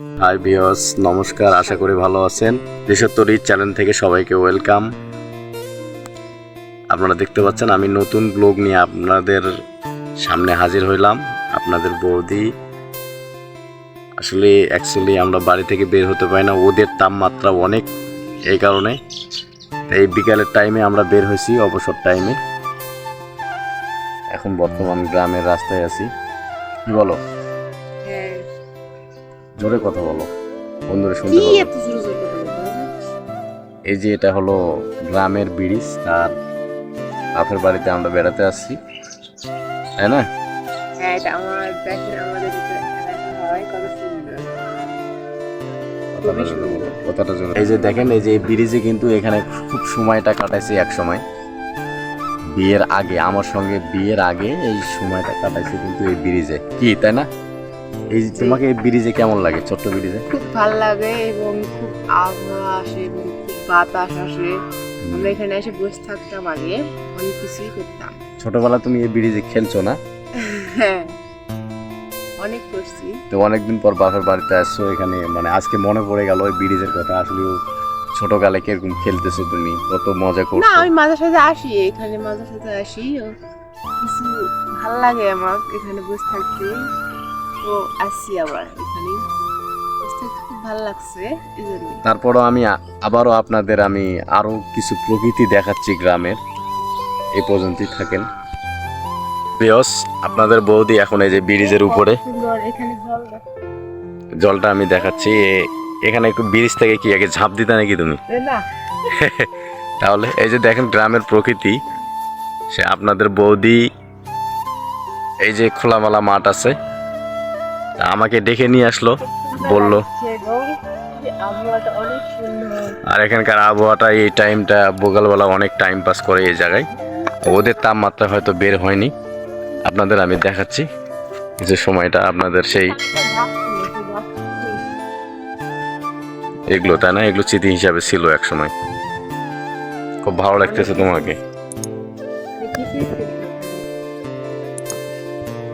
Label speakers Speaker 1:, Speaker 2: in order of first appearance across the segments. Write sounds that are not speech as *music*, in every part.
Speaker 1: High বিয়স নমস্কার, আশা করি ভালো আছেন। দেশোত্তরী চ্যানেল থেকে সবাইকে ওয়েলকাম। আপনারা দেখতে পাচ্ছেন, আমি নতুন ব্লগ নিয়ে আপনাদের সামনে হাজির হইলাম, আপনাদের বৌদি। আসলে অ্যাকচুয়ালি আমরা বাড়ি থেকে বের হতে পারি না, ওদের তাপমাত্রা অনেক এই কারণে। এই বিকালের টাইমে আমরা বের হয়েছি, অবসর টাইমে এখন বর্তমান গ্রামের রাস্তায় আছি। বলো। জোরে কথা বলো। বন্ধুরা শুনতে
Speaker 2: কি এত জোরে?
Speaker 1: এই যে এটা হলো গ্রামের ব্রিজ আর বাপের বাড়িতে আমরা বেড়াতে আসছি। তাই না?
Speaker 2: হ্যাঁ এটা আমার দেখেন আমাদের হয় কত সুন্দর।
Speaker 1: কথাটা এই যে দেখেন এই যে এই ব্রিজে কিন্তু এখানে খুব সময়টা কাটাইছি এক সময়। বিয়ের আগে আমার সঙ্গে বিয়ের আগে এই সময়টা কাটাইছি কিন্তু এই ব্রিজে। কি তাই না? এই তোমাকে এই ব্রিজে কেমন লাগে? ছোট্ট ব্রিজে?
Speaker 2: খুব ভালো লাগে এবং খুব আবহাওয়া আসে এবং খুব বাতাস আসে। আমরা এখানে এসে বসে থাকতাম আগে অনেক কিছুই করতাম।
Speaker 1: ছোটবেলা তুমি এই ব্রিজে খেলছো না?
Speaker 2: হ্যাঁ অনেক করছি।
Speaker 1: তো অনেকদিন পর বাপের বাড়িতে আসছো এখানে মানে আজকে মনে পড়ে গেল ওই ব্রিজের কথা আসলে ছোটকালে কীরকম খেলতেছো তুমি কত মজা
Speaker 2: না আমি মাঝে সাথে আসি এখানে মাঝে সাথে আসি কিছু ভালো লাগে আমার এখানে বসে থাকতে। তো আসছি আবার এখানে খুব ভালো লাগছে এই জন্য
Speaker 1: তারপরও আমি আবারও আপনাদের আমি আরও কিছু প্রকৃতি দেখাচ্ছি গ্রামের। এই পর্যন্তই থাকেন। বিয়স আপনাদের বৌদি এখন এই যে ব্রিজের উপরে। জলটা আমি দেখাচ্ছি। এখানে একটু ব্রিজ থেকে কি আগে ঝাঁপ দিতে নাকি তুমি? *laughs* তাহলে এই যে দেখেন গ্রামের প্রকৃতি সে আপনাদের বৌদি এই যে খোলামেলা মাঠ আছে। আমাকে ডেকে নিয়ে আসলো, বলল, আর এখানকার আবহাওয়াটা এই টাইমটা বিকালবেলা অনেক টাইম পাস করে এই জায়গায়। ওদের তাপমাত্রা হয়তো বের হয়নি। আপনাদের আমি দেখাচ্ছি কিছু সময়টা আপনাদের সেই এগুলো, তাই না? এগুলো স্মৃতি হিসাবে ছিল এক সময়। খুব ভালো লাগতেছে তোমাকে।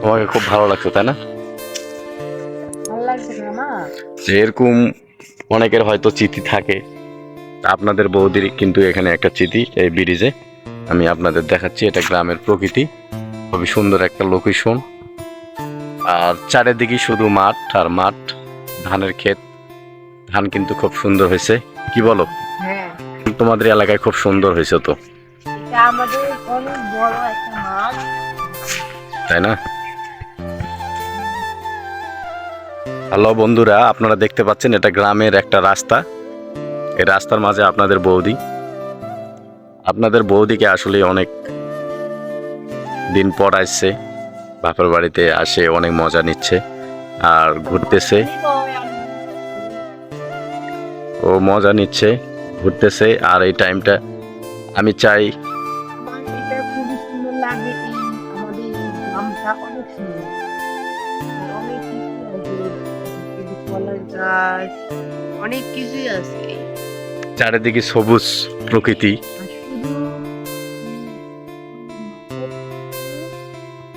Speaker 1: তোমাকে খুব ভালো লাগছে, তাই না?
Speaker 2: ভালো লাগছে না। মা
Speaker 1: যে এরকম অনেকের হয়তো চিঠি থাকে। আপনাদের বৌদির কিন্তু এখানে একটা চিঠি এই ব্রিজে। আমি আপনাদের দেখাচ্ছি এটা গ্রামের প্রকৃতি। খুবই সুন্দর একটা লোকেশন আর চারিদিকে শুধু মাঠ আর মাঠ ধানের ক্ষেত। ধান কিন্তু খুব সুন্দর হয়েছে। কি বলো?
Speaker 2: হ্যাঁ।
Speaker 1: তোমাদের এলাকায় খুব সুন্দর হয়েছে তো।
Speaker 2: এটা আমাদের অনেক বড় একটা মাঠ।
Speaker 1: তাই না? হ্যালো বন্ধুরা, আপনারা দেখতে পাচ্ছেন এটা গ্রামের একটা রাস্তা। এই রাস্তার মাঝে আপনাদের বৌদি। আপনাদের বৌদিকে আসলে অনেক দিন পর আসছে, বাপের বাড়িতে আসে, অনেক মজা নিচ্ছে আর ঘুরতেছে। ও মজা নিচ্ছে, ঘুরতেছে আর এই টাইমটা আমি চাই
Speaker 2: আমাদের অনেক সুন্দর। কলার গাছ অনেক কিছুই আছে।
Speaker 1: চারিদিকে সবুজ প্রকৃতি।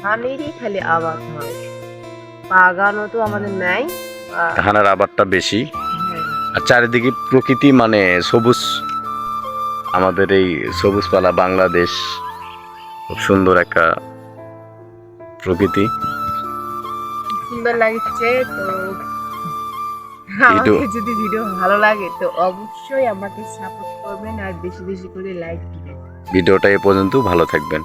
Speaker 2: ধানেরই খালি আবাদ হয়। বাগানও তো আমাদের নাই
Speaker 1: ধানের আবারটা বেশি।
Speaker 2: হ্যাঁ,
Speaker 1: আর চারিদিকে প্রকৃতি মানে সবুজ। আমাদের এই সবুজপালা বাংলাদেশ খুব সুন্দর একটা প্রকৃতি।
Speaker 2: সুন্দর লাগছে তো আমাকে যদি ভিডিও ভালো লাগে তো অবশ্যই আমাকে সাপোর্ট করবেন আর বেশি বেশি করে লাইক দিবেন।
Speaker 1: ভিডিওটা এ পর্যন্ত ভালো থাকবেন।